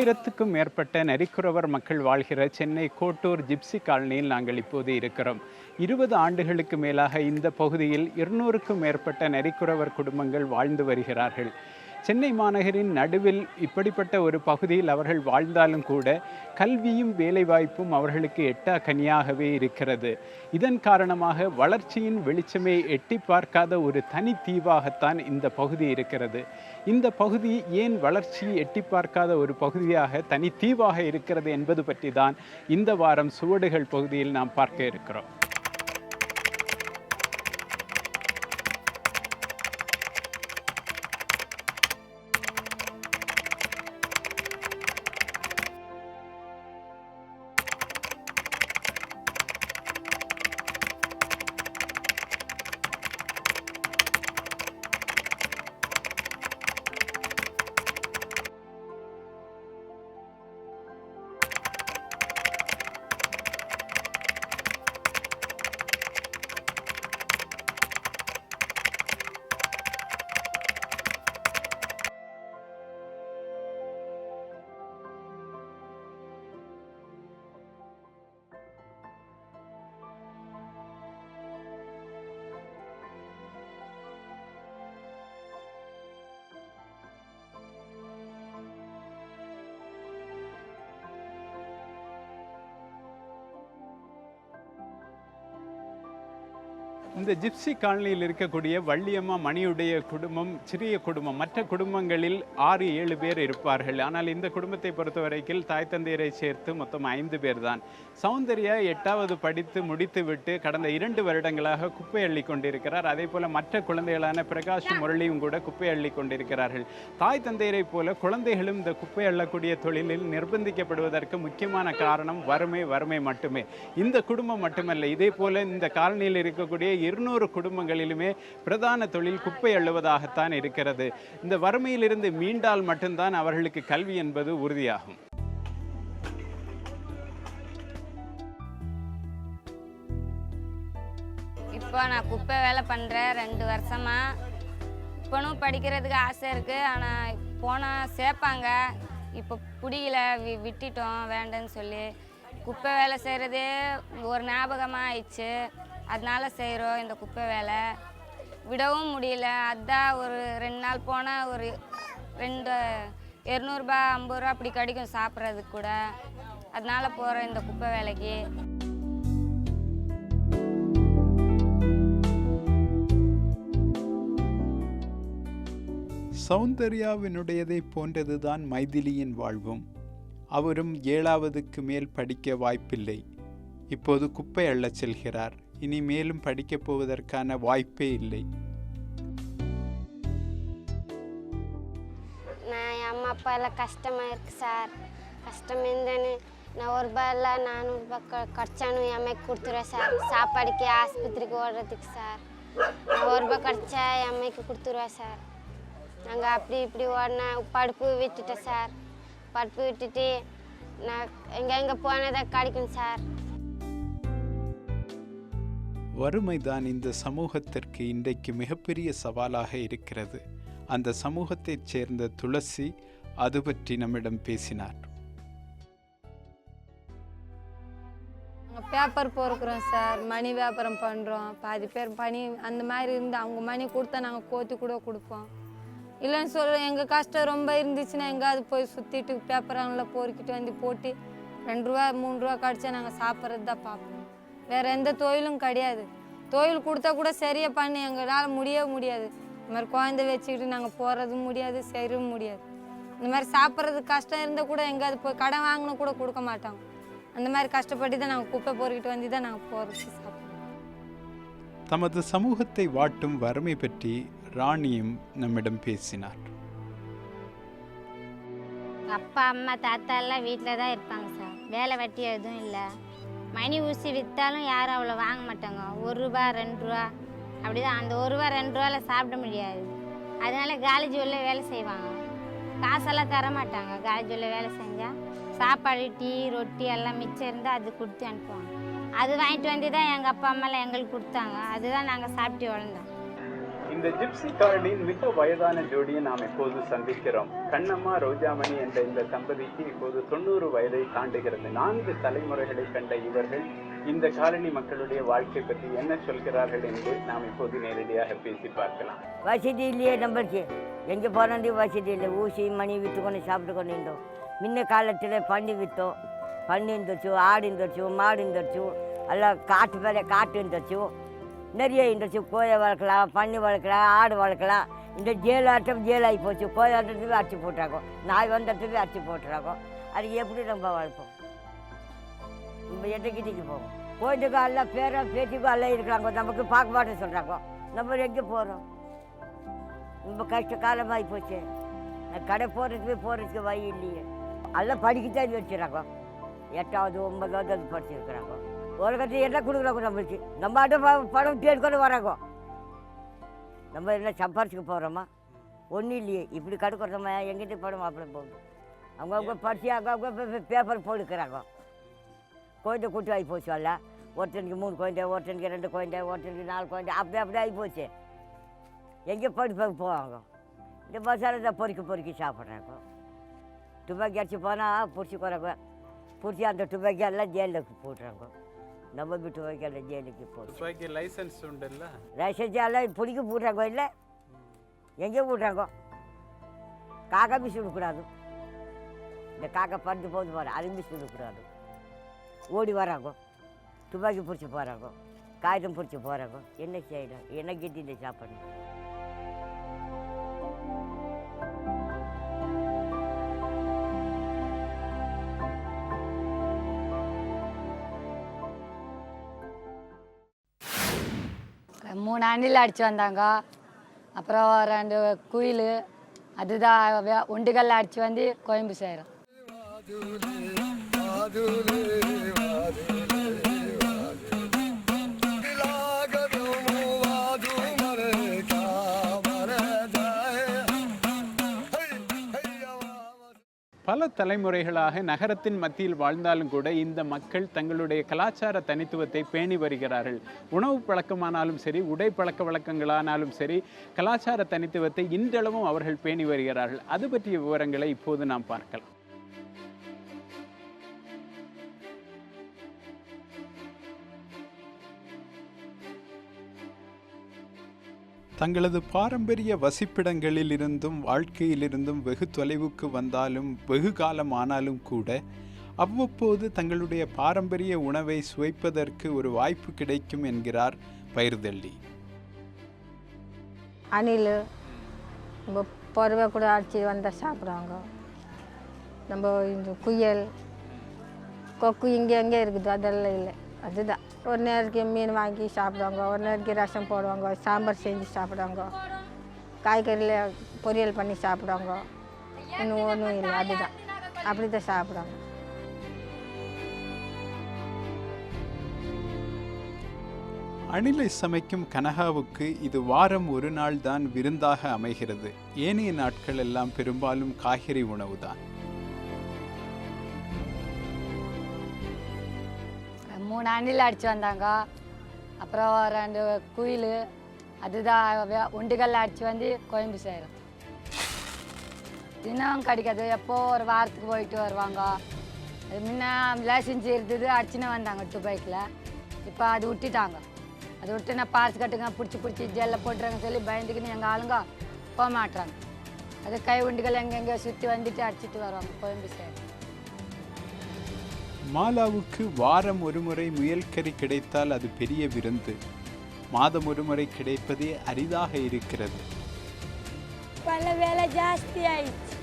ஆயிரத்துக்கும் மேற்பட்ட நரிக்குறவர் மக்கள் வாழ்கிற சென்னை கோட்டூர் ஜிப்சி காலனியில் நாங்கள் இப்போது இருக்கிறோம். இருபது ஆண்டுகளுக்கு மேலாக இந்த பகுதியில் இருநூறுக்கும் மேற்பட்ட நரிக்குறவர் குடும்பங்கள் வாழ்ந்து வருகிறார்கள். சென்னை மாநகரின் நடுவில் இப்படிப்பட்ட ஒரு பகுதியில் அவர்கள் வாழ்ந்தாலும் கூட கல்வியும் வேலைவாய்ப்பும் அவர்களுக்கு எட்டா கனியாகவே இருக்கிறது. இதன் காரணமாக வளர்ச்சியின் வெளிச்சமே எட்டி பார்க்காத ஒரு தனி தீவாகத்தான் இந்த பகுதி இருக்கிறது. இந்த பகுதி ஏன் வளர்ச்சி எட்டி பார்க்காத ஒரு பகுதியாக தனி தீவாக இருக்கிறது என்பது பற்றி தான் இந்த வாரம் சுவடுகள் பகுதியில் நாம் பார்க்க இருக்கிறோம். இந்த ஜிப்சி காலனியில் இருக்கக்கூடிய வள்ளியம்மா மணியுடைய குடும்பம் சிறிய குடும்பம் மற்ற குடும்பங்களில் ஆறு ஏழு பேர் இருப்பார்கள். ஆனால் இந்த குடும்பத்தை பொறுத்தவரைக்கும் தாய் தந்தையரை சேர்த்து மொத்தம் ஐந்து பேர் தான் சௌந்தர்யா எட்டாவது படித்து முடித்துவிட்டு கடந்த இரண்டு வருடங்களாக குப்பை அள்ளி கொண்டிருக்கிறார். அதே போல மற்ற குழந்தைகளான பிரகாஷ் முரளியும் கூட குப்பை அள்ளி கொண்டிருக்கிறார்கள். தாய் தந்தையரை போல குழந்தைகளும் இந்த குப்பை அள்ளக்கூடிய தொழிலில் நிர்பந்திக்கப்படுவதற்கு முக்கியமான காரணம் வறுமை வறுமை மட்டுமே. இந்த குடும்பம் மட்டுமல்ல இதே போல இந்த காலனியில் இருக்கக்கூடிய இருநூறு குடும்பங்களிலுமே பிரதான தொழில் குப்பை அள்ளுவதாகத்தான் இருக்கிறது. இந்த வறுமையிலிருந்து மீண்டால் மட்டும்தான் அவர்களுக்கு கல்வி என்பது உறுதியாகும். இப்போ நான் குப்பை வேலை பண்ணுறேன் ரெண்டு வருஷமா. இப்போனும் படிக்கிறதுக்கு ஆசை இருக்குது ஆனால் போனால் சேர்ப்பாங்க. இப்போ பிடிக்கல வி விட்டுட்டோம் வேண்டன்னு சொல்லி. குப்பை வேலை செய்கிறதே ஒரு ஞாபகமாக ஆயிடுச்சு அதனால செய்கிறோம் இந்த குப்பை வேலை. விடவும் முடியல. அதான் ஒரு ரெண்டு நாள் போனால் ஒரு ரெண்டு இரநூறுபா ஐம்பது ரூபா அப்படி கிடைக்கும் சாப்பிட்றதுக்கு கூட. அதனால போகிறோம் இந்த குப்பை வேலைக்கு. சௌந்தர்யாவினுடையதை போன்றதுதான் மைதிலியின் வாழ்வும். அவரும் ஏழாவதுக்கு மேல் படிக்க வாய்ப்பில்லை. இப்போது குப்பை அள்ளச் செல்கிறார். இனி மேலும் படிக்கப் போவதற்கான வாய்ப்பே இல்லை. நான் என் அம்மா அப்பா எல்லாம் கஷ்டமாக இருக்கு சார். கஷ்டம் இருந்தேன்னு நான் ஒரு ரூபாய் இல்லை க கிடச்சானு என் அம்மைக்கு கொடுத்துருவேன் சார். சாப்பாடுக்கு ஆஸ்பத்திரிக்கு ஓடுறதுக்கு சார். நான் ஒரு ரூபாய் கிடச்சா என் அம்மைக்கு கொடுத்துருவேன் சார். நாங்கள் அப்படி இப்படி ஓடினேன் படுப்பு விட்டுட்டேன் சார். படுப்பு விட்டுட்டு நான் எங்கெங்கே போனதை கிடைக்கும் சார். வறுமைதான் இந்த சமூகத்திற்கு இன்றைக்கு மிகப்பெரிய சவாலாக இருக்கிறது. அந்த சமூகத்தைச் சேர்ந்த துளசி அது பற்றி நம்மிடம் பேசினார். Paper பொறுக்கிறோம் sir. மணி வியாபாரம் பண்ணுறோம் பாதி பேர் பனி அந்த மாதிரி இருந்து அவங்க மணி கொடுத்தா நாங்கள் கோத்தி கூட கொடுப்போம். இல்லைன்னு சொல்ல எங்கள் கஷ்டம் ரொம்ப இருந்துச்சுன்னா எங்கேயாவது போய் சுற்றிட்டு பேப்பராங்கில் பொறுக்கிட்டு வந்து போட்டு ரெண்டு ரூபா மூணு ரூபா கிடச்சா நாங்கள் சாப்பிட்றது தான் பார்ப்போம். வேறு எந்த தொழிலும் கிடையாது. தொழில் கொடுத்தா கூட சரியாக பண்ணி எங்களால் முடியவே முடியாது. இந்த மாதிரி குழந்தை வச்சுக்கிட்டு நாங்கள் போகிறதும் முடியாது செய்யவும் முடியாது. இந்த மாதிரி சாப்பிட்றதுக்கு கஷ்டம் இருந்தால் கூட எங்கேயாவது போய் கடன் வாங்கினா கூட கொடுக்க மாட்டாங்க அந்த மாதிரி கஷ்டப்பட்டு தான் நாங்கள் குப்பை பொறுக்கிட்டு வந்து தான் நாங்கள் போகிறது சாப்பிடுவோம் தமது சமூகத்தை வாட்டும் வறுமை பற்றி ராணியும் நம்மிடம் பேசினார். அப்பா அம்மா தாத்தா எல்லாம் வீட்டில் தான் இருப்பாங்க சார். வேலை வெட்டி எதுவும் இல்லை. மணி ஊசி விற்றாலும் யாரும் அவ்வளோ வாங்க மாட்டாங்க. ஒரு ரூபா ரெண்டு ரூபா. அப்படிதான். அந்த ஒரு ரூபா ரெண்டு ரூபாவில் சாப்பிட முடியாது. அதனால காலேஜ் உள்ள வேலை செய்வாங்க. காசெல்லாம் தர மாட்டாங்க. காலேஜ் உள்ள வேலை செஞ்சால் சாப்பாடு டீ ரொட்டி எல்லாம் மிச்சம் இருந்தால் அது கொடுத்து அனுப்புவாங்க. அது வாங்கிட்டு வந்து தான் எங்கள் அப்பா அம்மாலாம் எங்களுக்கு கொடுத்தாங்க. அதுதான் நாங்கள் சாப்பிட்டு வளர்ந்தோம். இந்த ஜிப்சி காலனியின் மிக வயதான ஜோடியை நாம் இப்போது சந்திக்கிறோம். கண்ணம்மா ரோஜாமணி என்ற இந்த தம்பதிக்கு இப்போது தொண்ணூறு வயதை தாண்டுகிறது. நான்கு தலைமுறைகளை கண்ட இவர்கள் இந்த காலனி மக்களுடைய வாழ்க்கை பற்றி என்ன சொல்கிறார்கள் என்று நாம் இப்போது நேரடியாக பேசி பார்க்கலாம். வசதி இல்லையே நம்மளுக்கு எங்கே போனது வசதி இல்லை. ஊசி மணி விற்று கொண்டு சாப்பிட்டு கொண்டு இருந்தோம் முன்ன காலத்தில் பண்ணி விற்றோம் பண்ணி இருந்துச்சு ஆடு இருந்துச்சு மாடு இருந்துச்சு எல்லாம் காட்டு வேலை காட்டு இருந்துச்சு நிறைய இருந்துச்சு. கோயை வளர்க்கலாம் பண்ணி வளர்க்கலாம் ஆடு வளர்க்கலாம். இந்த ஜேலாட்டம் ஜேலாகி போச்சு. கோழி ஆட்டத்துக்கு அடிச்சு போட்டுறாங்க. நாய் வந்ததுக்கு அடிச்சு போட்டுறாங்க. அது எப்படி நம்ம வளர்ப்போம்? நம்ம எட்டக்கிட்டிக்கு போவோம்? கோயிலுக்கு எல்லாம் பேரன் பேச்சுக்கும் எல்லாம் இருக்கிறாங்க. நமக்கு பார்க்க சொல்கிறாங்க நம்ம எங்கே போகிறோம் ரொம்ப கஷ்ட காலமாகி போச்சு. கடை போகிறதுக்கு போகிறதுக்கு வழி இல்லையே. எல்லாம் படிக்கத்தான் வச்சுறாங்க எட்டாவது ஒன்பதாவது அது படிச்சிருக்கிறாங்க. உலகத்தில் என்ன கொடுக்குறாங்க நம்மளுக்கு? நம்ம ஆட்ட படம் தேடிக்கொண்டு வராங்க நம்ம என்ன சம்பாரிச்சுக்க போகிறோமா ஒன்றும் இல்லையே. இப்படி கடுக்கிறோமா எங்கிட்ட படம் அப்படி போகுது அவங்கவுங்க படித்து அங்கங்கே பேப்பர் போட்டுக்கிறாங்க. குழந்தை கூட்டு ஆகி போச்சு அல்ல. ஒருத்தனுக்கு மூணு குழந்தை ஒருத்தனுக்கு ரெண்டு குழந்தை ஒருத்தனுக்கு நாலு குழந்தை. அப்படி அப்படி ஆகி போச்சு. எங்கே படிப்பாங்க போவாங்க? இந்த மசாலா தான் பொறுக்கி பொறுக்கி சாப்பிட்றாங்க. துப்பாக்கி அடிச்சு போனால் பிடிச்சி போகிறாங்க பிடிச்சி அந்த துப்பாக்கி எல்லாம் ஜெயிலுக்கு போட்டுறாங்க. நம்ம வீட்டு துப்பாக்கி எல்லாம் ஜெயிலுக்கு போட்டு துப்பாக்கி லைசன்ஸ் உண்டுல்ல? எல்லாம் பிடிக்க போடுறாங்க இல்லை? எங்கே போடுறாங்க காக்கா மிஸ் விடக்கூடாது. இந்த காக்கா பறந்து போகுது போகிற அது மிஸ் விடக்கூடாது. ஓடி வராங்க. துப்பாக்கி பிடிச்சி போகிறாங்க காகிதம் பிடிச்சி போகிறாங்க என்ன செய்யணும்? என்ன கிட்டியில் சாப்பிடணும்? மூணு அணில் அடித்து வந்தாங்க. அப்புறம் ரெண்டு குயில் அதுதான் வே- அடித்து வந்து கோயம்பு சேரும். பல தலைமுறைகளாக நகரத்தின் மத்தியில் வாழ்ந்தாலும் கூட இந்த மக்கள் தங்களுடைய கலாச்சார தனித்துவத்தை பேணி வருகிறார்கள். உணவு பழக்கமானாலும் சரி உடை பழக்க வழக்கங்களானாலும் சரி கலாச்சார தனித்துவத்தை இன்றளவும் அவர்கள் பேணி வருகிறார்கள். அது பற்றிய விவரங்களை இப்போது நாம் பார்க்கலாம். தங்களது பாரம்பரிய வசிப்பிடங்களிலிருந்தும் வாழ்க்கையிலிருந்தும் வெகு தொலைவுக்கு வந்தாலும் வெகு காலம் ஆனாலும் கூட அவ்வப்போது தங்களுடைய பாரம்பரிய உணவை சுவைப்பதற்கு ஒரு வாய்ப்பு கிடைக்கும் என்கிறார் பயிர்தள்ளி அணில் நம்ம பறவை கூட அடிச்சு வந்தால் சாப்பிடுவாங்க. நம்ம இந்த குயல் கொக்கு இங்கே எங்கே இருக்குது அதெல்லாம் இல்லை. அதுதான். ஒரு நேரத்துக்கு மீன் வாங்கி சாப்பிடுவாங்க ஒரு நேரத்துக்கு ரசம் போடுவாங்க சாம்பார் செஞ்சு சாப்பிடுவாங்க. காய்கறியில் பொரியல் பண்ணி சாப்பிடுவாங்க. இன்னும் ஒன்றும் இல்லை அதுதான். அப்படி தான் சாப்பிடுவாங்க. அணிலை சமைக்கும் கனகாவுக்கு இது வாரம் ஒரு நாள் தான் விருந்தாக அமைகிறது. ஏனைய நாட்கள் எல்லாம் பெரும்பாலும் காய்கறி உணவுதான். மூணு அணில் அடித்து வந்தாங்க. அப்புறம் ரெண்டு குயில் அதுதான் வே- அடித்து வந்து கோயம்பு சேரும். தினம் கிடைக்காது எப்போ ஒரு வாரத்துக்கு போயிட்டு வருவாங்க. அது முன்ன லைசன்ஸ் இருந்தது அடிச்சுன்னு வந்தாங்க துபாய்க்கில் இப்போ அது விட்டுட்டாங்க. அது விட்டு நான் பார்த்து கட்டுங்க பிடிச்சி பிடிச்சி ஜெல்லில் போட்டுறாங்கன்னு சொல்லி பயந்துக்கின்னு எங்கள் ஆளுங்க போக மாட்டுறாங்க அது கை உண்டுகள் எங்கெங்கே சுற்றி வந்துட்டு அடிச்சுட்டு வருவாங்க கோயம்பு சேரும். மாலாவுக்கு வாரம் ஒருமுறை முயல்கறி கிடைத்தால் அது பெரிய விருந்து. மாதம் ஒருமுறை கிடைப்பதே அரிதாக இருக்கிறது. பல வேலை ஜாஸ்தி ஆயிடுச்சு.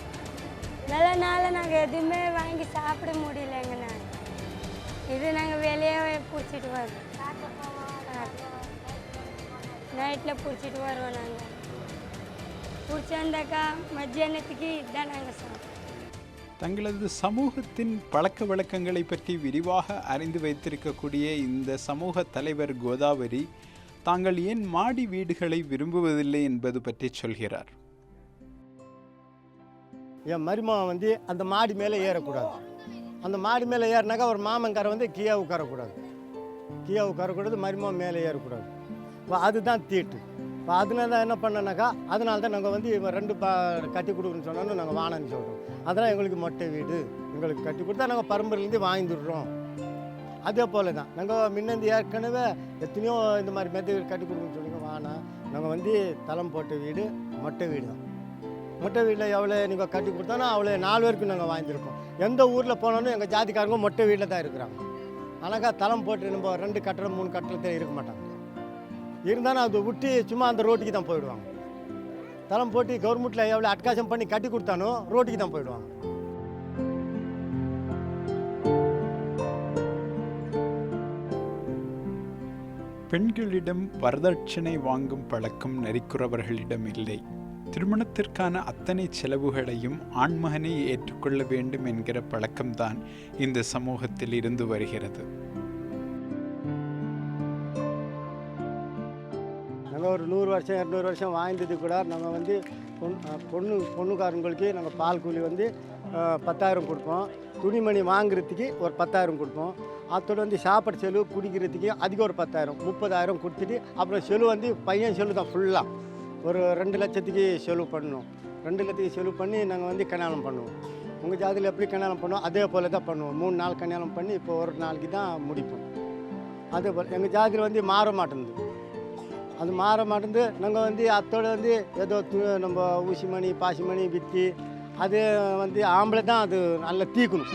விலைனால நாங்கள் எதுவுமே வாங்கி சாப்பிட முடியலங்க நாங்கள் இது நாங்கள் வெளியே பிடிச்சிட்டு வருவோம். நைட்டில் பிடிச்சிட்டு வருவோம் நாங்கள் பிடிச்சிருந்தாக்கா மத்தியானத்துக்கு இதுதான் நாங்கள் சாப்பிடுவோம். தங்களது சமூகத்தின் பழக்க வழக்கங்களை பற்றி விரிவாக அறிந்து வைத்திருக்கக்கூடிய இந்த சமூக தலைவர் கோதாவரி தாங்கள் ஏன் மாடி வீடுகளை விரும்புவதில்லை என்பது பற்றி சொல்கிறார். என் மருமகன் வந்து அந்த மாடி மேலே ஏறக்கூடாது. அந்த மாடி மேலே ஏறினாக்கா ஒரு மாமன்கார வந்து கீழே உட்காரக்கூடாது கீழே உட்காரக்கூடாது மருமகன் மேலே ஏறக்கூடாது. அதுதான் தீட்டு. இப்போ அதனால தான் என்ன பண்ணனாக்கா அதனால தான் நாங்கள் வந்து இவன் ரெண்டு பா கட்டி கொடுக்குன்னு சொன்னோன்னு நாங்கள் வானன்னு சொல்கிறோம் அதெல்லாம் எங்களுக்கு மொட்டை வீடு. எங்களுக்கு கட்டி கொடுத்தா நாங்கள் பரம்பரையிலேருந்து வாங்கிடுறோம் அதே போல தான் நாங்கள் முன்னந்து ஏற்கனவே எத்தனையோ இந்த மாதிரி மெத்த வீடு கட்டி கொடுக்குன்னு சொன்னீங்க வானா. நாங்கள் வந்து தளம் போட்ட வீடு மொட்டை வீடு தான். மொட்டை வீட்டில் எவ்வளோ நீங்கள் கட்டி கொடுத்தாலும் அவ்வளோ நாலு பேருக்கு நாங்கள் வாங்கியிருக்கோம் எந்த ஊரில் போனாலும் எங்கள் ஜாதிக்காரங்க மொட்டை வீட்டில் தான் இருக்கிறாங்க. ஆனாக்கா தளம் போட்டு நம்ம ரெண்டு கட்டடம் மூணு கட்டடத்தில் இருக்க மாட்டாங்க. இருந்தாலும் அதை விட்டு சும்மா அந்த ரோட்டுக்கு தான் போயிடுவாங்க. தளம் போட்டு கவர்மெண்ட்டில் எவ்வளோ அட்காசம் பண்ணி கட்டி கொடுத்தானோ ரோட்டுக்கு தான் போயிடுவாங்க. பெண்களிடம் வரதட்சணை வாங்கும் பழக்கம் நரிக்குறவர்களிடம் இல்லை. திருமணத்திற்கான அத்தனை செலவுகளையும் ஆண்மகனே ஏற்றுக்கொள்ள வேண்டும் என்கிற பழக்கம்தான் இந்த சமூகத்தில் இருந்து வருகிறது. ஒரு நூறு வருஷம் இரநூறு வருஷம் வாழ்ந்தது கூட நம்ம வந்து பொன் பொண்ணு பொண்ணுக்காரங்களுக்கு நாங்கள் பால் கூலி வந்து பத்தாயிரம் கொடுப்போம். துணிமணி வாங்குறதுக்கு ஒரு பத்தாயிரம் கொடுப்போம். அதோட வந்து சாப்பாடு செலவு குடிக்கிறதுக்கு அதுக்கு ஒரு பத்தாயிரம் முப்பதாயிரம் கொடுத்துட்டு அப்புறம் செலவு வந்து பையன் செலவு தான் ஃபுல்லாக ஒரு ரெண்டு லட்சத்துக்கு செலவு பண்ணணும் ரெண்டு லட்சத்துக்கு செலவு பண்ணி நாங்கள் வந்து கல்யாணம் பண்ணுவோம். உங்கள் ஜாதியில் எப்படி கல்யாணம் பண்ணுவோம்? அதே போல் தான் பண்ணுவோம். மூணு நாள் கல்யாணம் பண்ணி இப்போ ஒரு நாளைக்கு தான் முடிப்போம். அதே போல் எங்கள் ஜாதியில் வந்து மாற மாட்டேங்குது. அது மாற மாட்டேங்குது நாங்கள் வந்து அத்தோட வந்து ஏதோ நம்ம ஊசிமணி பாசிமணி வித்தி அது வந்து ஆம்பளை தான் அது நல்லா தீக்கணும்.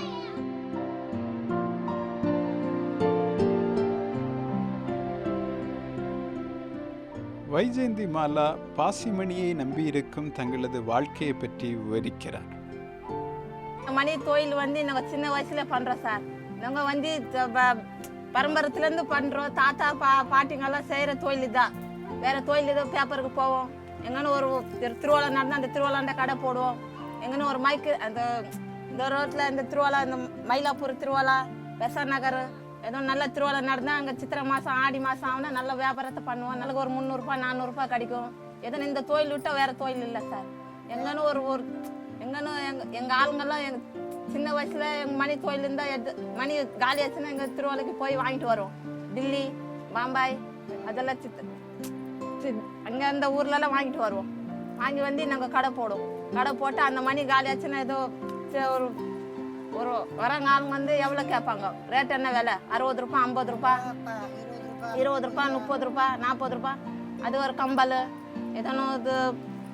வைஜெயந்தி மாலா பாசிமணியை நம்பியிருக்கும் தங்களது வாழ்க்கையை பற்றி விவரிக்கிறார். மணி தொழில் வந்து நாங்கள் சின்ன வயசுல பண்றோம் சார். நாங்கள் வந்து பரம்பரத்துலேருந்து பண்றோம். தாத்தா பா பாட்டிங்கெல்லாம் செய்கிற தொழில் தான் வேற தொழில் ஏதோ பேப்பருக்கு போவோம். எங்கன்னு ஒரு திருவிழா நடந்தால் அந்த திருவிழாண்ட கடை போடுவோம். எங்கன்னு ஒரு மைக்கு அந்த இந்த ரோட்டில் இந்த திருவிழா இந்த மயிலாப்பூர் திருவிழா பெசா நகர் ஏதோ நல்ல திருவிழா நடந்தால் அங்கே சித்திரை மாதம் ஆடி மாதம் ஆகுனா நல்ல வியாபாரத்தை பண்ணுவோம். நல்ல ஒரு முந்நூறுரூபா நானூறுரூபா கிடைக்கும். எதோ இந்த தொழில் விட்டால் வேற தொழில் இல்லை சார். எங்கன்னு ஒரு ஒரு எங்கன்னு எங்கள் எங்கள் ஆளுங்கெல்லாம் எங்க சின்ன வயசில் எங்கள் மணி தொழில் இருந்தால் எது மணி காலி ஆச்சுன்னா எங்கள் திருவிழாக்கு போய் வாங்கிட்டு வருவோம். டில்லி பாம்பாய் அதெல்லாம் சித்த அங்கே அந்த ஊர்லலாம் வாங்கிட்டு வருவோம். வாங்கி வந்து நாங்கள் கடை போடுவோம். கடை போட்டு அந்த மணி காலி ஆச்சுன்னா ஏதோ ஒரு ஒரு வரங்காலம் வந்து எவ்வளோ கேட்பாங்க? ரேட் என்ன விலை? அறுபது ரூபாய் ஐம்பது ரூபாய் இருபது ரூபா முப்பது ரூபாய் நாற்பது ரூபாய் அது ஒரு கம்பல் எதனோ இது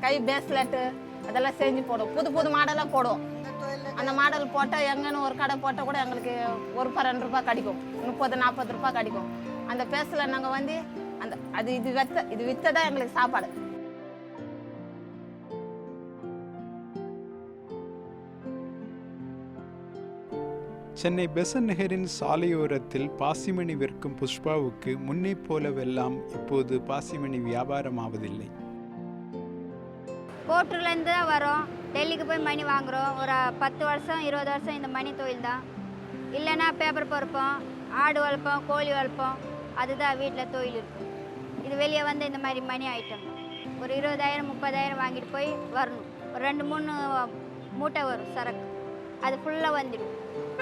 கை பேஸ்லெட்டு அதெல்லாம் செஞ்சு போடுவோம். புது புது மாடலாக போடுவோம். அந்த மாடல் போட்டால் எங்கன்னு ஒரு கடை போட்டால் கூட எங்களுக்கு ஒரு ரூபாய் ரெண்டு ரூபாய் கிடைக்கும். முப்பது நாற்பது ரூபாய் கிடைக்கும். அந்த பேஸில் நாங்கள் வந்து அந்த அது இது வித்த இது விற்றதான் எங்களுக்கு சாப்பாடு. சென்னை பெசன் நகரின் சாலையோரத்தில் பாசிமணி விற்கும் புஷ்பாவுக்கு முன்னே போலவெல்லாம் இப்போது பாசிமணி வியாபாரமாவதில்லை. கோட்டூர்லேருந்து தான் வரோம். டெல்லிக்கு போய் மணி வாங்குறோம். ஒரு பத்து வருஷம் இருபது வருஷம் இந்த மணி தொழில் தான். இல்லைன்னா பேப்பர் பொறுப்போம் ஆடு வளர்ப்போம் கோழி வளர்ப்போம். அதுதான் வீட்டில் தொழில் இருக்கும். இது வெளியே வந்து இந்த மாதிரி மணி ஐட்டம் ஒரு இருபதாயிரம் முப்பதாயிரம் வாங்கிட்டு போய் வரணும். ஒரு ரெண்டு மூணு மூட்டை வரும் சரக்கு. அது ஃபுல்லாக வந்துடும்.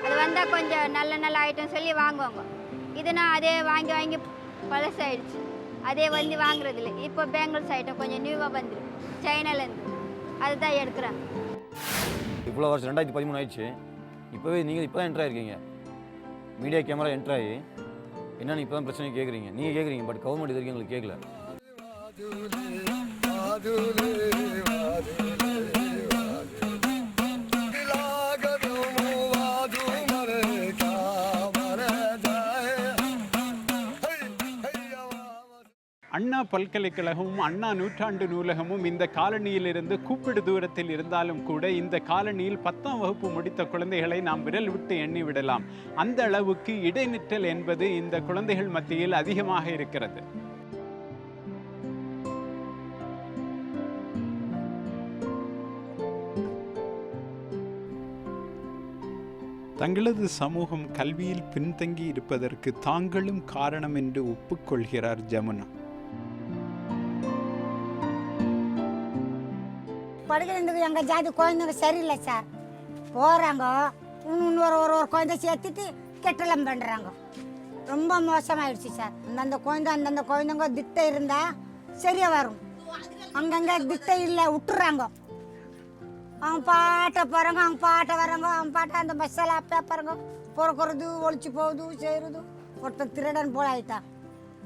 அது வந்தால் கொஞ்சம் நல்ல நல்ல ஐட்டம் சொல்லி வாங்குவாங்க. இதுனா அதே வாங்கி வாங்கி பழசாயிடுச்சு. அதே வந்து வாங்குறதில்ல. இப்போ பெங்களூர்ஸ் ஐட்டம் கொஞ்சம் நியூவாக வந்துடும் சைனாலேருந்து அதுதான் எடுக்கிறாங்க இவ்வளோ வருஷம் ரெண்டாயிரத்தி பதிமூணு ஆயிடுச்சு. இப்போவே நீங்கள் இப்போ தான் என்ட்ரு ஆயிருக்கீங்க மீடியா கேமரா என்ட்ரு ஆகி. என்னன்னு இப்போ தான் பிரச்சனை கேட்குறீங்க நீங்கள் கேட்குறீங்க பட் கவர்மெண்ட் இது வரைக்கும் எங்களுக்கு கேட்கல அண்ணா பல்கலைக்கழகமும் அண்ணா நூற்றாண்டு நூலகமும் இந்த காலனியிலிருந்து கூப்பிடு தூரத்தில் இருந்தாலும் கூட இந்த காலனியில் பத்தாம் வகுப்பு முடித்த குழந்தைகளை நாம் விரல் விட்டு எண்ணி விடலாம். அந்த அளவுக்கு இடைநிற்றல் என்பது இந்த குழந்தைகள் மத்தியில் அதிகமாக இருக்கிறது. தங்களது சமூகம் கல்வியில் பின்தங்கி இருப்பதற்கு தாங்களும் காரணம் என்று ஒப்புக்கொள்கிறார் ஜமுனா. படுக்கிறதுக்கு எங்கள் ஜாதி குழந்தைங்க சரியில்லை சார். போகிறாங்க இன்னொரு ஒரு ஒரு குழந்தை சேர்த்துட்டு கெட்டலம் பண்ணுறாங்க ரொம்ப மோசமாயிடுச்சு சார். அந்தந்த குழந்தை அந்தந்த குழந்தைங்க திட்டம் இருந்தால் சரியாக வரும். அங்கங்கே திட்டம் இல்லை விட்டுறாங்க அவங்க பாட்டை போகிறாங்க அவங்க பாட்டை வராங்க அவங்க பாட்டை அந்த மசாலா பேப்பருங்க பொறுக்கிறது ஒழிச்சு போகுது செய்கிறது ஒருத்தர் திருடன் போல ஆகிட்டான்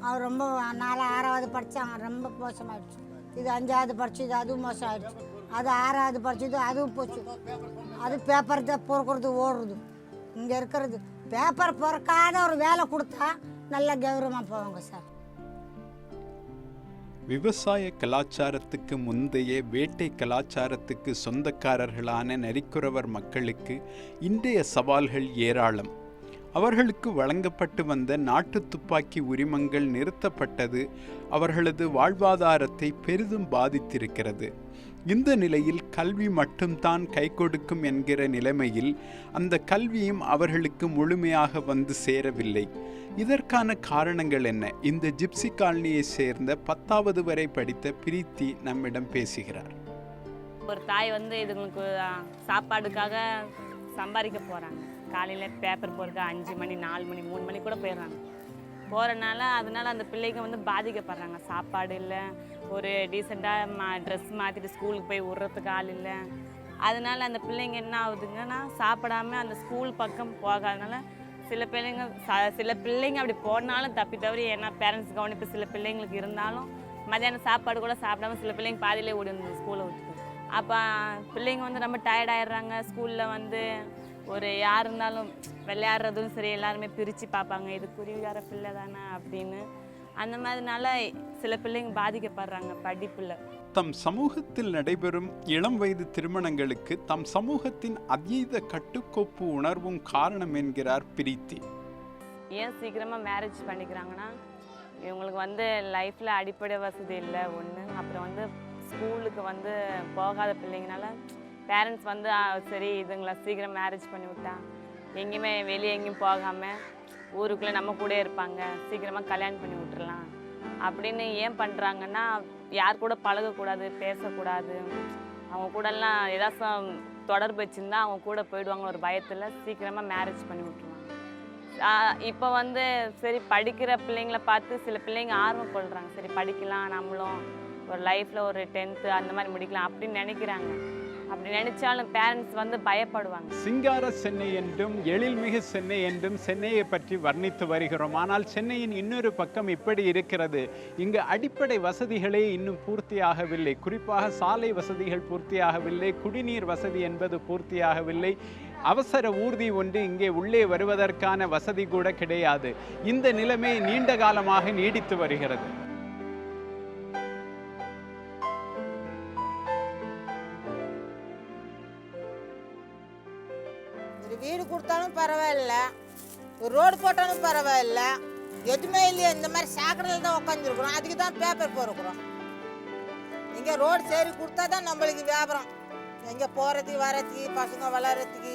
அவர் ரொம்ப நாலு ஆறாவது படித்தான் ரொம்ப மோசமாயிடுச்சு. இது அஞ்சாவது படிச்சு இது அதுவும் மோசம் ஆயிடுச்சு அது ஆறாவது படிச்சது அதுவும் போச்சு. அது பேப்பர் தான் பொறுக்கிறது ஓடுறது. இங்கே இருக்கிறது. பேப்பர் பொறுக்காத ஒரு வேலை கொடுத்தா நல்ல கௌரவமாக போவாங்க சார். விவசாய கலாச்சாரத்துக்கு முந்தைய வேட்டை கலாச்சாரத்துக்கு சொந்தக்காரர்களான நரிக்குறவர் மக்களுக்கு இன்றைய சவால்கள் ஏராளம். அவர்களுக்கு வழங்கப்பட்டு வந்த நாட்டு துப்பாக்கி உரிமங்கள் நிறுத்தப்பட்டது அவர்களது வாழ்வாதாரத்தை பெரிதும் பாதித்திருக்கிறது. இந்த நிலையில் கல்வி மட்டும்தான் கை கொடுக்கும் என்கிற நிலைமையில் அந்த கல்வியும் அவர்களுக்கு முழுமையாக வந்து சேரவில்லை. இதற்கான காரணங்கள் என்ன? இந்த ஜிப்சி காலனியை சேர்ந்த பத்தாவது வரை படித்த பிரீத்தி நம்மிடம் பேசுகிறார். ஒரு தாய் வந்து இதுங்களுக்கு சாப்பாடுக்காக சம்பாதிக்க போகிறாங்க காலையில் பேப்பர் போகிறதுக்கு அஞ்சு மணி நாலு மணி மூணு மணி கூட போயிடுறாங்க. போகிறனால அதனால அந்த பிள்ளைங்க வந்து பாதிக்கப்படுறாங்க. சாப்பாடு இல்லை ஒரு டீசெண்டாக மா ட்ரெஸ் மாற்றிட்டு ஸ்கூலுக்கு போய் விட்றதுக்கு ஆள் இல்லை. அதனால அந்த பிள்ளைங்க என்ன ஆகுதுங்கன்னா சாப்பிடாம அந்த ஸ்கூல் பக்கம் போகாதனால சில பிள்ளைங்க ச- சில பிள்ளைங்க அப்படி போனாலும் தப்பி தவிர ஏன்னா பேரண்ட்ஸ் கவனிப்பு சில பிள்ளைங்களுக்கு இருந்தாலும் மதியானம் சாப்பாடு கூட சாப்பிடாம சில பிள்ளைங்க பாதியிலே ஓடி வந்து ஸ்கூலை விட்டு அப்போ பிள்ளைங்க வந்து ரொம்ப டயர்ட் ஆயிடுறாங்க. ஸ்கூலில் வந்து ஒரு யார் இருந்தாலும் விளையாடுறதும் சரி எல்லாருமே பிரித்து பார்ப்பாங்க. இது குருவிகார பிள்ளை தானே அப்படின்னு அந்த மாதிரினால சில பிள்ளைங்க பாதிக்கப்படுறாங்க படிப்பில். தம் சமூகத்தில் நடைபெறும் இளம் வயது திருமணங்களுக்கு தம் சமூகத்தின் அதீத கட்டுக்கோப்பு உணர்வும் காரணம் என்கிறார் பிரீத்தி. ஏன் சீக்கிரமாக மேரேஜ் பண்ணிக்கிறாங்கன்னா இவங்களுக்கு வந்து லைஃப்பில் அடிப்படை வசதி இல்லை ஒன்று அப்புறம் வந்து ஸ்கூலுக்கு வந்து போகாத பிள்ளைங்கனால பேரண்ட்ஸ் வந்து "ஆ, சரி இதுங்களை சீக்கிரம் மேரேஜ் பண்ணி விட்டா எங்கேயுமே வெளியே எங்கேயும் போகாமல் ஊருக்குள்ளே நம்ம கூட இருப்பாங்க சீக்கிரமாக கல்யாணம் பண்ணி விட்டுறலாம். அப்படின்னு ஏன் பண்ணுறாங்கன்னா யார் கூட பழகக்கூடாது பேசக்கூடாது. அவங்க கூடலாம் ஏதாச்சும் தொடர்பு வச்சுருந்தா அவங்க கூட போயிடுவாங்க ஒரு பயத்தில் சீக்கிரமாக மேரேஜ் பண்ணி விட்டுருவாங்க. இப்போ வந்து சரி படிக்கிற பிள்ளைங்கள பார்த்து சில பிள்ளைங்க ஆர்வம் கொள்கிறாங்க சரி படிக்கலாம் நம்மளும் ஒரு லைஃப்பில் ஒரு டென்த்து அந்த மாதிரி முடிக்கலாம் அப்படின்னு நினைக்கிறாங்க. அப்படி நினைச்சாலும் பேரண்ட்ஸ் வந்து பயப்படுவாங்க. சிங்கார சென்னை என்றும் எழில்மிகு சென்னை என்றும் சென்னையை பற்றி வர்ணித்து வருகிறோம். ஆனால் சென்னையின் இன்னொரு பக்கம் இப்படி இருக்கிறது. இங்கு அடிப்படை வசதிகளே இன்னும் பூர்த்தியாகவில்லை. குறிப்பாக சாலை வசதிகள் பூர்த்தியாகவில்லை. குடிநீர் வசதி என்பது பூர்த்தியாகவில்லை. அவசர ஊர்தி ஒன்று இங்கே உள்ளே வருவதற்கான வசதி கூட கிடையாது. இந்த நிலைமை நீண்ட காலமாக நீடித்து வருகிறது. ஒரு வீடு கொடுத்தாலும் பரவாயில்ல ஒரு ரோடு போட்டாலும் பரவாயில்ல எதுவுமே இல்லையே இந்த மாதிரி சாக்கடையில் தான் உட்காந்துருக்குறோம் அதுக்கு தான் பேப்பர் போருக்குறோம் இங்கே ரோடு சரி கொடுத்தா தான் நம்மளுக்கு வியாபாரம். எங்கே போகிறதுக்கு வர்றதுக்கு பசங்க வளர்கிறதுக்கு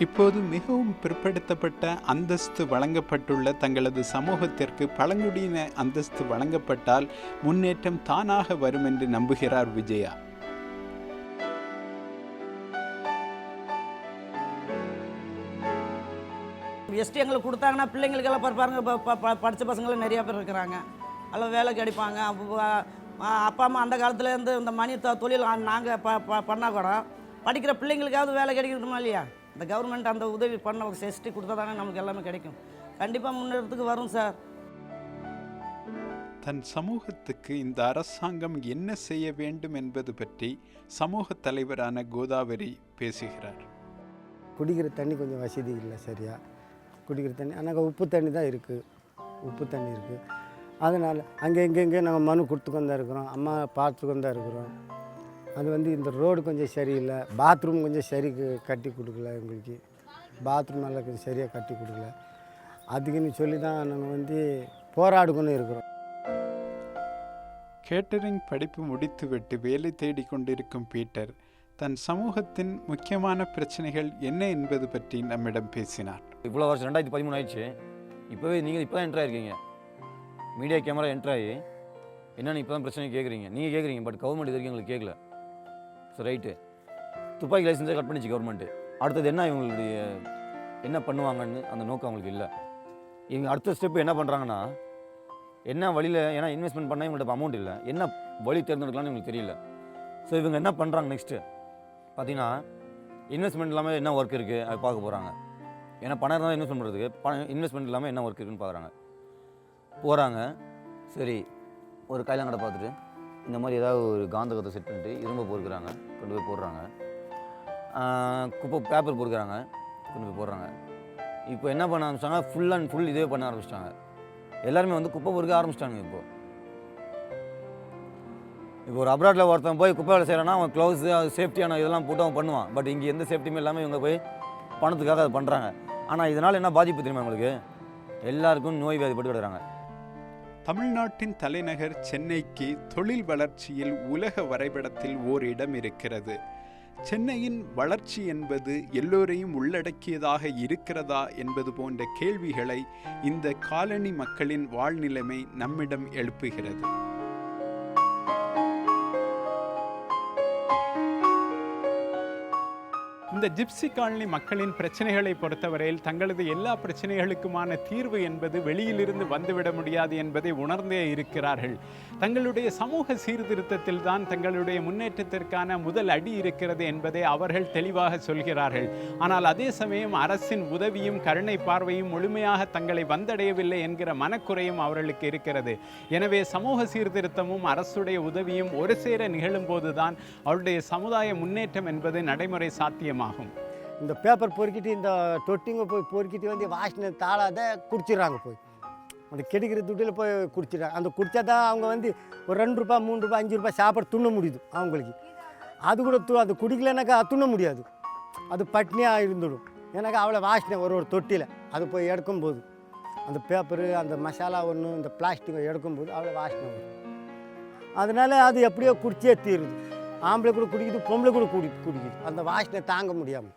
இப்போது மிகவும் பிற்படுத்தப்பட்ட அந்தஸ்து வழங்கப்பட்டுள்ள தங்களது சமூகத்திற்கு பழங்குடியின அந்தஸ்து வழங்கப்பட்டால் முன்னேற்றம் தானாக வரும் என்று நம்புகிறார் விஜயா. எஸ்டி எங்களுக்கு கொடுத்தாங்கன்னா பிள்ளைங்களுக்கெல்லாம் பாரு- பாருங்க இப்போ படித்த பசங்களும் நிறையா பேர் இருக்கிறாங்க. அதில் வேலைக்கு அடிப்பாங்க. அப்போ அம்மா அந்த காலத்துலேருந்து இந்த மணி தொழில் நாங்கள் ப ப- பண்ணா கூட படிக்கிற பிள்ளைங்களுக்காவது வேலை கிடைக்கணுமா இல்லையா? இந்த கவர்மெண்ட் அந்த உதவி பண்ண ஒரு எஸ்டி கொடுத்தா தானே நமக்கு எல்லாமே கிடைக்கும். கண்டிப்பாக முன்னேறத்துக்கு வரும் சார். தன் சமூகத்துக்கு இந்த அரசாங்கம் என்ன செய்ய வேண்டும் என்பது பற்றி சமூக தலைவரான கோதாவரி பேசுகிறார். குடிக்கிற தண்ணி கொஞ்சம் வசதி இல்லை சரியா? குடிக்கிற தண்ணி. ஆனால் உப்பு தண்ணி தான் இருக்குது உப்பு தண்ணி இருக்குது அதனால் அங்கே இங்கே இங்கே நாங்கள் மனு கொடுத்துக்கொண்டு தான் இருக்கிறோம். அம்மா பார்த்துக்கொண்டு தான் இருக்கிறோம். அது வந்து இந்த ரோடு கொஞ்சம் சரியில்லை. பாத்ரூம் கொஞ்சம் சரி கட்டி கொடுக்கல எங்களுக்கு. பாத்ரூம் எல்லாம் கொஞ்சம் சரியாக கட்டி கொடுக்கல. அதுக்குன்னு சொல்லி தான் நாங்கள் வந்து போராடுக்கொண்டு இருக்கிறோம். கேட்டரிங் படிப்பு முடித்துவிட்டு வேலை தேடிக்கொண்டிருக்கும் பீட்டர் தன் சமூகத்தின் முக்கியமான பிரச்சனைகள் என்ன என்பது பற்றி நம்மிடம் பேசினார். இவ்வளோ வருஷம் ரெண்டாயிரத்தி பதிமூணு ஆயிடுச்சு. இப்போவே நீங்கள் இப்போ தான் என்ட்ரு ஆயிருக்கீங்க. மீடியா கேமரா என்ட்ரு ஆகி என்னென்னு இப்போ தான் பிரச்சனை கேட்குறீங்க நீங்கள் கேட்குறீங்க பட் கவர்மெண்ட் இது வரைக்கும் எங்களுக்கு கேட்கல ஸோ ரைட்டு துப்பாக்கி லைசன்ஸே கட் பண்ணிச்சு கவர்மெண்ட்டு அடுத்தது என்ன இவங்களுடைய என்ன பண்ணுவாங்கன்னு அந்த நோக்கம் அவங்களுக்கு இல்லை. இவங்க அடுத்த ஸ்டெப்பு என்ன பண்ணுறாங்கன்னா என்ன வழியில் ஏன்னா இன்வெஸ்ட்மெண்ட் பண்ணால் இவங்கள்ட்ட அமௌண்ட் இல்லை. என்ன வழி தேர்ந்தெடுக்கலாம்னு இவங்களுக்கு தெரியல. ஸோ இவங்க என்ன பண்ணுறாங்க நெக்ஸ்ட்டு பார்த்தீங்கன்னா இன்வெஸ்ட்மெண்ட் இல்லாமல் என்ன ஒர்க் இருக்குது அது பார்க்க போகிறாங்க ஏன்னா பணம் இருந்தால் இன்வெஸ்ட் பண்ணுறதுக்கு பணம் இன்வெஸ்ட்மெண்ட் இல்லாமல் என்ன ஒர்க் இருக்குன்னு பார்க்குறாங்க. போகிறாங்க சரி ஒரு கைலாங்கடை பார்த்துட்டு இந்த மாதிரி ஏதாவது ஒரு காந்தகத்தை செட் பண்ணிட்டு இரும்பு பொறுக்கிறாங்க. கொண்டு போய் போடுறாங்க. குப்பை பேப்பர் பொறுக்கிறாங்க. கொண்டு போய் போடுறாங்க. இப்போ என்ன பண்ண ஆரம்பிச்சிட்டாங்க? ஃபுல் அண்ட் ஃபுல் இதே பண்ண ஆரம்பிச்சிட்டாங்க. எல்லாருமே வந்து குப்பை பொறுக்க ஆரம்பிச்சிட்டாங்க இப்போ. இப்போ ஒரு அப்ராட்டில் ஒருத்தன் போய் குப்பை வேலை செய்கிறான்னா அவன் க்ளவுஸு சேஃப்டியான இதெல்லாம் போட்டு அவன் பண்ணுவான். பட் இங்கே எந்த சேஃப்டியுமே இல்லாமல் இவங்க போய் பணத்துக்காக அதை பண்ணுறாங்க ஆனால் இதனால் என்ன பாதிப்பு தெரியுமா உங்களுக்கு? எல்லாருக்கும் நோய் வியாதிப்பட்டு கிடக்குறாங்க. தமிழ்நாட்டின் தலைநகர் சென்னைக்கு தொழில் வளர்ச்சியில் உலக வரைபடத்தில் ஓர் இடம் இருக்கிறது. சென்னையின் வளர்ச்சி என்பது எல்லோரையும் உள்ளடக்கியதாக இருக்கிறதா என்பது போன்ற கேள்விகளை இந்த காலனி மக்களின் வாழ்நிலைமை நம்மிடம் எழுப்புகிறது. இந்த ஜிப்சி காலனி மக்களின் பிரச்சனைகளை பொறுத்தவரையில் தங்களது எல்லா பிரச்சனைகளுக்குமான தீர்வு என்பது வெளியிலிருந்து வந்துவிட முடியாது என்பதை உணர்ந்தே இருக்கிறார்கள். தங்களுடைய சமூக சீர்திருத்தத்தில் தான் தங்களுடைய முன்னேற்றத்திற்கான முதல் அடி இருக்கிறது என்பதை அவர்கள் தெளிவாக சொல்கிறார்கள். ஆனால் அதே சமயம் அரசின் உதவியும் கருணை பார்வையும் முழுமையாக தங்களை வந்தடையவில்லை என்கிற மனக்குறையும் அவர்களுக்கு இருக்கிறது. எனவே சமூக சீர்திருத்தமும் அரசுடைய உதவியும் ஒரு சேர நிகழும் போதுதான் அவருடைய சமுதாய முன்னேற்றம் என்பது நடைமுறை சாத்தியமாகும் இந்த பேப்பர் பொறுக்கிட்டு இந்த தொட்டிங்க போய் பொறுக்கிட்டு வந்து வாசனை தாளாத குடிச்சிடுறாங்க போய். அந்த கிடைக்கிற துட்டியில் போய் குடிச்சிடுறாங்க அந்த குடித்தா தான் அவங்க வந்து ஒரு ரெண்டு ரூபாய் மூணு ரூபாய் அஞ்சு ரூபாய் சாப்பாடு துண்ண முடியுது அவங்களுக்கு. அது கூட து அது குடிக்கலனாக்கா துண்ண முடியாது. அது பட்னியாக இருந்துடும். ஏன்னாக்கா அவ்வளோ வாசனை ஒரு ஒரு தொட்டியில் அது போய் எடுக்கும்போது. அந்த பேப்பரு அந்த மசாலா ஒன்று இந்த பிளாஸ்டிக்கை எடுக்கும்போது அவ்வளோ வாசனை வரும் அதனால் அது எப்படியோ குடிச்சே தீருது. ஆம்பளை கூட குடிக்குது பொம்பளை கூட குடி குடிக்குது. அந்த வாசனை தாங்க முடியாமல்